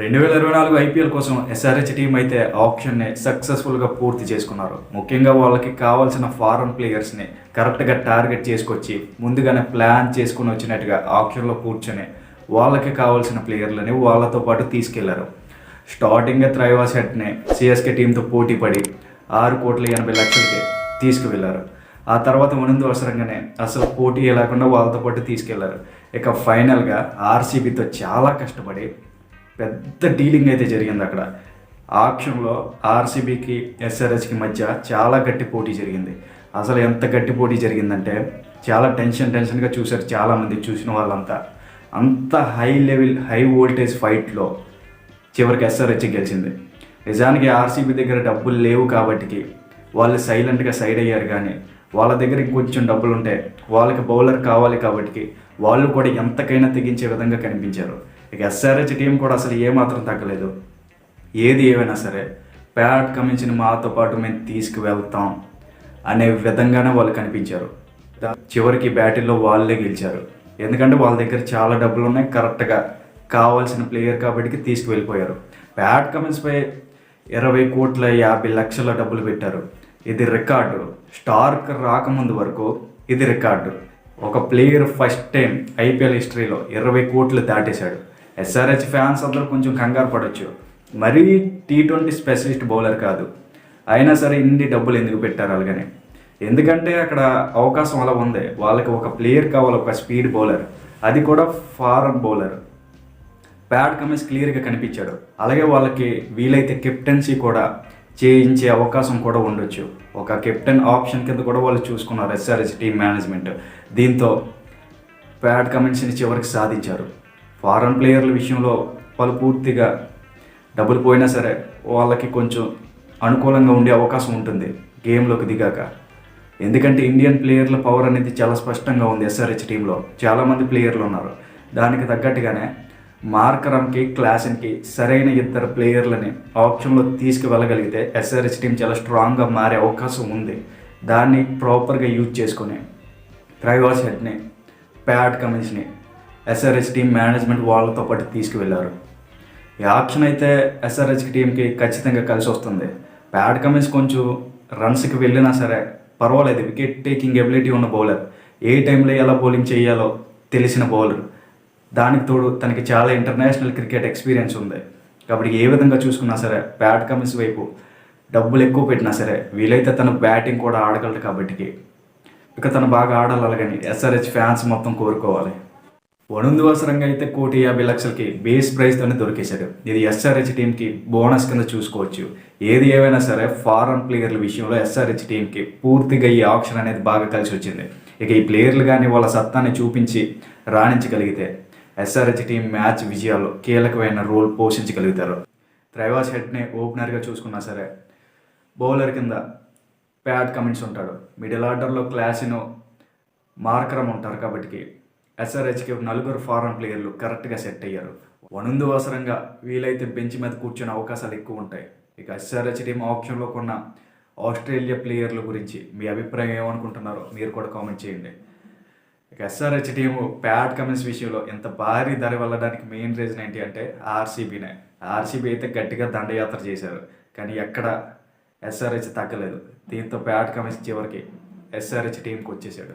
రెండు వేల ఇరవై నాలుగు ఐపీఎల్ కోసం ఎస్ఆర్హెచ్ టీం అయితే ఆప్షన్ని సక్సెస్ఫుల్గా పూర్తి చేసుకున్నారు. ముఖ్యంగా వాళ్ళకి కావాల్సిన ఫారెన్ ప్లేయర్స్ని కరెక్ట్గా టార్గెట్ చేసుకొచ్చి ముందుగానే ప్లాన్ చేసుకుని వచ్చినట్టుగా ఆప్షన్లో కూర్చొని వాళ్ళకి కావాల్సిన ప్లేయర్లని వాళ్ళతో పాటు తీసుకెళ్ళారు. స్టార్టింగ్ త్రైవాస్ సెట్ని సిఎస్కే టీంతో పోటీ పడి ఆరు కోట్ల ఎనభై లక్షలకి తీసుకువెళ్ళారు. ఆ తర్వాత మునిందు అవసరంగానే అసలు పోటీ లేకుండా వాళ్ళతో పాటు తీసుకెళ్ళారు. ఇక ఫైనల్గా ఆర్సీబీతో చాలా కష్టపడి పెద్ద డీలింగ్ అయితే జరిగింది అక్కడ. ఆ ఆప్షన్లో ఆర్సీబీకి ఎస్ఆర్హెచ్కి మధ్య చాలా గట్టి పోటీ జరిగింది. అసలు ఎంత గట్టి పోటీ జరిగిందంటే చాలా టెన్షన్ టెన్షన్గా చూశారు చాలామంది చూసిన వాళ్ళంతా. అంత హై లెవెల్ హై వోల్టేజ్ ఫైట్లో చివరికి ఎస్ఆర్హెచ్ గెలిచింది. నిజానికి ఆర్సీబీ దగ్గర డబ్బులు లేవు కాబట్టికి వాళ్ళు సైలెంట్గా సైడ్ అయ్యారు కానీ వాళ్ళ దగ్గర కొంచెం డబ్బులు ఉంటే వాళ్ళకి బౌలర్ కావాలి కాబట్టి వాళ్ళు కూడా ఎంతకైనా తెగించే విధంగా కనిపించారు. ఇక ఎస్ఆర్హెచ్ టీం కూడా అసలు ఏమాత్రం తగ్గలేదు. ఏది ఏమైనా సరే ప్యాట్ కమించిన మాతో పాటు మేము తీసుకువెళ్తాం అనే విధంగానే వాళ్ళు కనిపించారు. చివరికి బ్యాటిల్లో వాళ్ళే గెలిచారు. ఎందుకంటే వాళ్ళ దగ్గర చాలా డబ్బులు ఉన్నాయి కరెక్ట్గా కావాల్సిన ప్లేయర్ కాబట్టి తీసుకువెళ్ళిపోయారు. ప్యాట్ కమిన్స్పై ఇరవై కోట్ల యాభై లక్షల డబ్బులు పెట్టారు. ఇది రికార్డు స్టార్క్ రాకముందు వరకు ఇది రికార్డు ఒక ప్లేయర్ ఫస్ట్ టైం ఐపీఎల్ హిస్టరీలో ఇరవై కోట్లు దాటేశాడు. ఎస్ఆర్హెచ్ ఫ్యాన్స్ అందరూ కొంచెం కంగారు పడవచ్చు మరీ టీ ట్వంటీ స్పెషలిస్ట్ బౌలర్ కాదు. అయినా సరే ఇన్ని డబ్బులు ఎందుకు పెట్టారు అలాగని. ఎందుకంటే అక్కడ అవకాశం అలా ఉంది. వాళ్ళకి ఒక ప్లేయర్ కావాలి ఒక స్పీడ్ బౌలర్. అది కూడా ఫారెన్ బౌలర్. ప్యాడ్ కమిన్స్ క్లియర్గా కనిపించాడు. అలాగే వాళ్ళకి వీలైతే కెప్టెన్సీ కూడా చేయించే అవకాశం కూడా ఉండొచ్చు. ఒక కెప్టెన్ ఆప్షన్ కింద కూడా వాళ్ళు చూసుకున్నారు ఎస్ఆర్ఎస్ టీమ్ మేనేజ్మెంట్. దీంతో ప్యాడ్ కమిన్స్ని చివరికి సాధించారు. ఫారెన్ ప్లేయర్ల విషయంలో వాళ్ళు పూర్తిగా డబ్బులు పోయినా సరే వాళ్ళకి కొంచెం అనుకూలంగా ఉండే అవకాశం ఉంటుంది గేమ్లోకి దిగాక. ఎందుకంటే ఇండియన్ ప్లేయర్ల పవర్ అనేది చాలా స్పష్టంగా ఉంది ఎస్ఆర్హెచ్ టీంలో చాలామంది ప్లేయర్లు ఉన్నారు. దానికి తగ్గట్టుగానే మార్కరంకి క్లాసిన్కి సరైన ఇద్దరు ప్లేయర్లని ఆప్షన్లో తీసుకువెళ్ళగలిగితే ఎస్ఆర్హెచ్ టీం చాలా స్ట్రాంగ్గా మారే అవకాశం ఉంది. దాన్ని ప్రాపర్గా యూజ్ చేసుకుని ట్రైవాస్ హెడ్ని ప్యాడ్ కమిన్స్ని ఎస్ఆర్హెచ్ టీం మేనేజ్మెంట్ వాళ్ళతో పాటు తీసుకువెళ్ళారు. ఈ ఆప్షన్ అయితే ఎస్ఆర్హెచ్ టీంకి ఖచ్చితంగా కలిసి వస్తుంది. ప్యాడ్ కమిన్స్ కొంచెం రన్స్కి వెళ్ళినా సరే పర్వాలేదు. వికెట్ టేకింగ్ ఎబిలిటీ ఉన్న బౌలర్ ఏ టైంలో ఎలా బౌలింగ్ చేయాలో తెలిసిన బౌలర్ దానికి తోడు తనకి చాలా ఇంటర్నేషనల్ క్రికెట్ ఎక్స్పీరియన్స్ ఉంది. కాబట్టి ఏ విధంగా చూసుకున్నా సరే ప్యాడ్ కమిన్స్ వైపు డబ్బులు ఎక్కువ పెట్టినా సరే వీలైతే తను బ్యాటింగ్ కూడా ఆడగలడు కాబట్టి ఇక తను బాగా ఆడాలి. అలాగని ఎస్ఆర్హెచ్ ఫ్యాన్స్ మొత్తం కోరుకోవాలి. వనుందు అవసరంగా అయితే కోటి యాభై లక్షలకి బేస్ ప్రైస్తోనే దొరికేశాడు. ఇది ఎస్ఆర్హెచ్ టీంకి బోనస్ కింద చూసుకోవచ్చు. ఏది ఏమైనా సరే ఫారెన్ ప్లేయర్ల విషయంలో ఎస్ఆర్హెచ్ టీంకి పూర్తిగా ఈ ఆప్షన్ అనేది బాగా కలిసి వచ్చింది. ఇక ఈ ప్లేయర్లు కానీ వాళ్ళ సత్తాన్ని చూపించి రాణించగలిగితే ఎస్ఆర్హెచ్ టీం మ్యాచ్ విజయాల్లో కీలకమైన రోల్ పోషించగలుగుతారు. త్రైవాస్ హెడ్ని ఓపెనర్గా చూసుకున్నా సరే బౌలర్ కింద ప్యాడ్ కమిన్స్ ఉంటాడు. మిడిల్ ఆర్డర్లో క్లాసినో మార్కరం ఉంటారు కాబట్టి ఎస్ఆర్హెచ్కి నలుగురు ఫారెన్ ప్లేయర్లు కరెక్ట్గా సెట్ అయ్యారు. వనుందు అవసరంగా వీలైతే బెంచ్ మీద కూర్చునే అవకాశాలు ఎక్కువ ఉంటాయి. ఇక ఎస్ఆర్హెచ్ టీం ఆప్షన్లో కొన్న ఆస్ట్రేలియా ప్లేయర్ల గురించి మీ అభిప్రాయం ఏమనుకుంటున్నారో మీరు కూడా కామెంట్ చేయండి. ఇక ఎస్ఆర్హెచ్ టీము ప్యాడ్ కమిన్స్ విషయంలో ఇంత భారీ ధర వెళ్ళడానికి మెయిన్ రీజన్ ఏంటి అంటే ఆర్సీబీనే ఆర్సీబీ అయితే గట్టిగా దండయాత్ర చేశారు. కానీ ఎక్కడ ఎస్ఆర్హెచ్ తగ్గలేదు. దీంతో ప్యాడ్ కమిన్స్ చివరికి ఎస్ఆర్హెచ్ టీంకి వచ్చేసాడు.